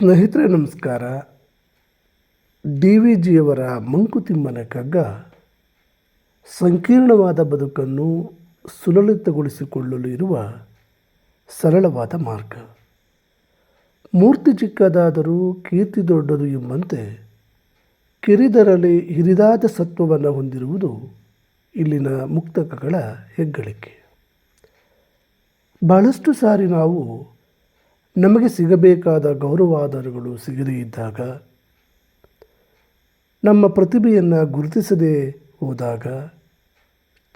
ಸ್ನೇಹಿತರೆ, ನಮಸ್ಕಾರ. D V ಜಿಯವರ ಮಂಕುತಿಮ್ಮನ ಕಗ್ಗ ಸಂಕೀರ್ಣವಾದ ಬದುಕನ್ನು ಸುಲಲಿತಗೊಳಿಸಿಕೊಳ್ಳಲು ಇರುವ ಸರಳವಾದ ಮಾರ್ಗ. ಮೂರ್ತಿ ಚಿಕ್ಕದಾದರೂ ಕೀರ್ತಿ ದೊಡ್ಡದು ಎಂಬಂತೆ ಕಿರಿದರಲ್ಲಿ ಹಿರಿದಾದ ಸತ್ವವನ್ನು ಹೊಂದಿರುವುದು ಇಲ್ಲಿನ ಮುಕ್ತಕಗಳ ಹೆಗ್ಗಳಿಕೆ. ಬಹಳಷ್ಟು ಸಾರಿ ನಾವು ನಮಗೆ ಸಿಗಬೇಕಾದ ಗೌರವಾದರಗಳು ಸಿಗದೇ ಇದ್ದಾಗ, ನಮ್ಮ ಪ್ರತಿಭೆಯನ್ನು ಗುರುತಿಸದೇ ಹೋದಾಗ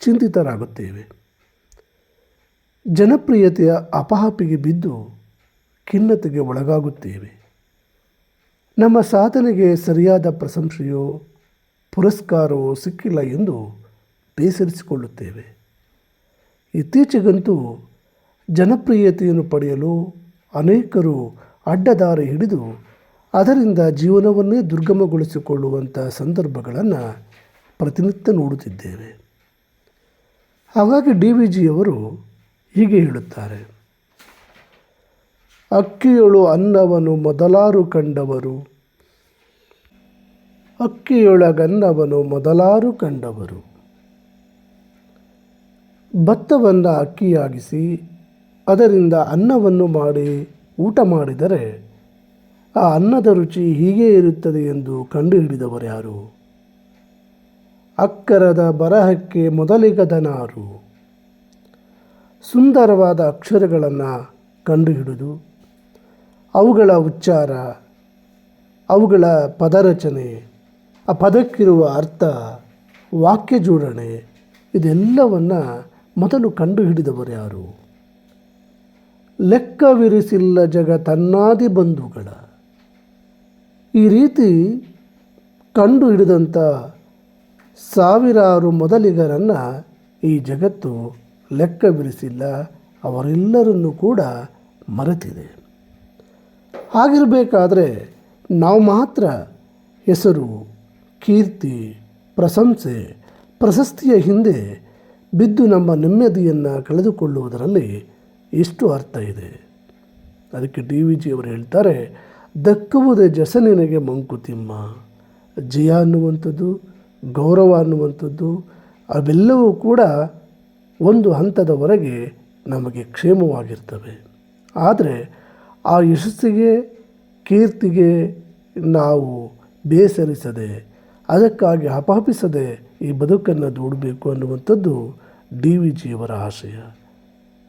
ಚಿಂತಿತರಾಗುತ್ತೇವೆ. ಜನಪ್ರಿಯತೆಯ ಅಪಹಾಪಿಗೆ ಬಿದ್ದು ಖಿನ್ನತೆಗೆ ಒಳಗಾಗುತ್ತೇವೆ. ನಮ್ಮ ಸಾಧನೆಗೆ ಸರಿಯಾದ ಪ್ರಶಂಸೆಯೋ, ಪುರಸ್ಕಾರವೋ ಸಿಕ್ಕಿಲ್ಲ ಎಂದು ಬೇಸರಿಸಿಕೊಳ್ಳುತ್ತೇವೆ. ಇತ್ತೀಚೆಗಂತೂ ಜನಪ್ರಿಯತೆಯನ್ನು ಪಡೆಯಲು ಅನೇಕರು ಅಡ್ಡದಾರಿ ಹಿಡಿದು ಅದರಿಂದ ಜೀವನವನ್ನೇ ದುರ್ಗಮಗೊಳಿಸಿಕೊಳ್ಳುವಂಥ ಸಂದರ್ಭಗಳನ್ನು ಪ್ರತಿನಿತ್ಯ ನೋಡುತ್ತಿದ್ದೇವೆ. ಹಾಗಾಗಿ ಡಿ ವಿ ಜಿಯವರು ಹೀಗೆ ಹೇಳುತ್ತಾರೆ. ಅಕ್ಕಿಯೊಳು ಅನ್ನವನು ಮೊದಲಾರು ಕಂಡವರು. ಅಕ್ಕಿಯೊಳಗನ್ನವನು ಮೊದಲಾರು ಕಂಡವರು. ಭತ್ತವನ್ನು ಅಕ್ಕಿಯಾಗಿಸಿ ಅದರಿಂದ ಅನ್ನವನ್ನು ಮಾಡಿ ಊಟ ಮಾಡಿದರೆ ಆ ಅನ್ನದ ರುಚಿ ಹೀಗೆ ಇರುತ್ತದೆ ಎಂದು ಕಂಡುಹಿಡಿದವರು ಯಾರು? ಅಕ್ಕರದ ಬರಹಕ್ಕೆ ಮೊದಲಿಗದನಾರು. ಸುಂದರವಾದ ಅಕ್ಷರಗಳನ್ನು ಕಂಡುಹಿಡಿದು ಅವುಗಳ ಉಚ್ಚಾರ, ಅವುಗಳ ಪದರಚನೆ, ಆ ಪದಕ್ಕಿರುವ ಅರ್ಥ ವಾಕ್ಯ ಜೋಡಣೆ ಇದೆಲ್ಲವನ್ನು ಮೊದಲು ಕಂಡುಹಿಡಿದವರು ಯಾರು? ಲೆಕ್ಕವಿರಿಸಿಲ್ಲ ಜಗ ತನ್ನಾದಿ ಬಂಧುಗಳ. ಈ ರೀತಿ ಕಂಡು ಹಿಡಿದಂಥ ಸಾವಿರಾರು ಮೊದಲಿಗರನ್ನು ಈ ಜಗತ್ತು ಲೆಕ್ಕವಿರಿಸಿಲ್ಲ, ಅವರೆಲ್ಲರನ್ನೂ ಕೂಡ ಮರೆತಿದೆ. ಹಾಗಿರಬೇಕಾದ್ರೆ ನಾವು ಮಾತ್ರ ಹೆಸರು, ಕೀರ್ತಿ, ಪ್ರಶಂಸೆ, ಪ್ರಶಸ್ತಿಯ ಹಿಂದೆ ಬಿದ್ದು ನಮ್ಮ ನೆಮ್ಮದಿಯನ್ನು ಕಳೆದುಕೊಳ್ಳುವುದರಲ್ಲಿ ಎಷ್ಟು ಅರ್ಥ ಇದೆ. ಅದಕ್ಕೆ ಡಿ ವಿ ಜಿಯವರು ಹೇಳ್ತಾರೆ, ದಕ್ಕುವುದೇ ಜಸನಿನಗೆ ಮಂಕುತಿಮ್ಮ. ಜಯ ಅನ್ನುವಂಥದ್ದು, ಗೌರವ ಅನ್ನುವಂಥದ್ದು, ಅವೆಲ್ಲವೂ ಕೂಡ ಒಂದು ಹಂತದವರೆಗೆ ನಮಗೆ ಕ್ಷೇಮವಾಗಿರ್ತವೆ. ಆದರೆ ಆ ಯಶಸ್ಸಿಗೆ, ಕೀರ್ತಿಗೆ ನಾವು ಬೇಸರಿಸದೆ, ಅದಕ್ಕಾಗಿ ಅಪಹಪಿಸದೆ ಈ ಬದುಕನ್ನು ದೂಡಬೇಕು ಅನ್ನುವಂಥದ್ದು ಡಿ ವಿ ಜಿಯವರ ಆಶಯ.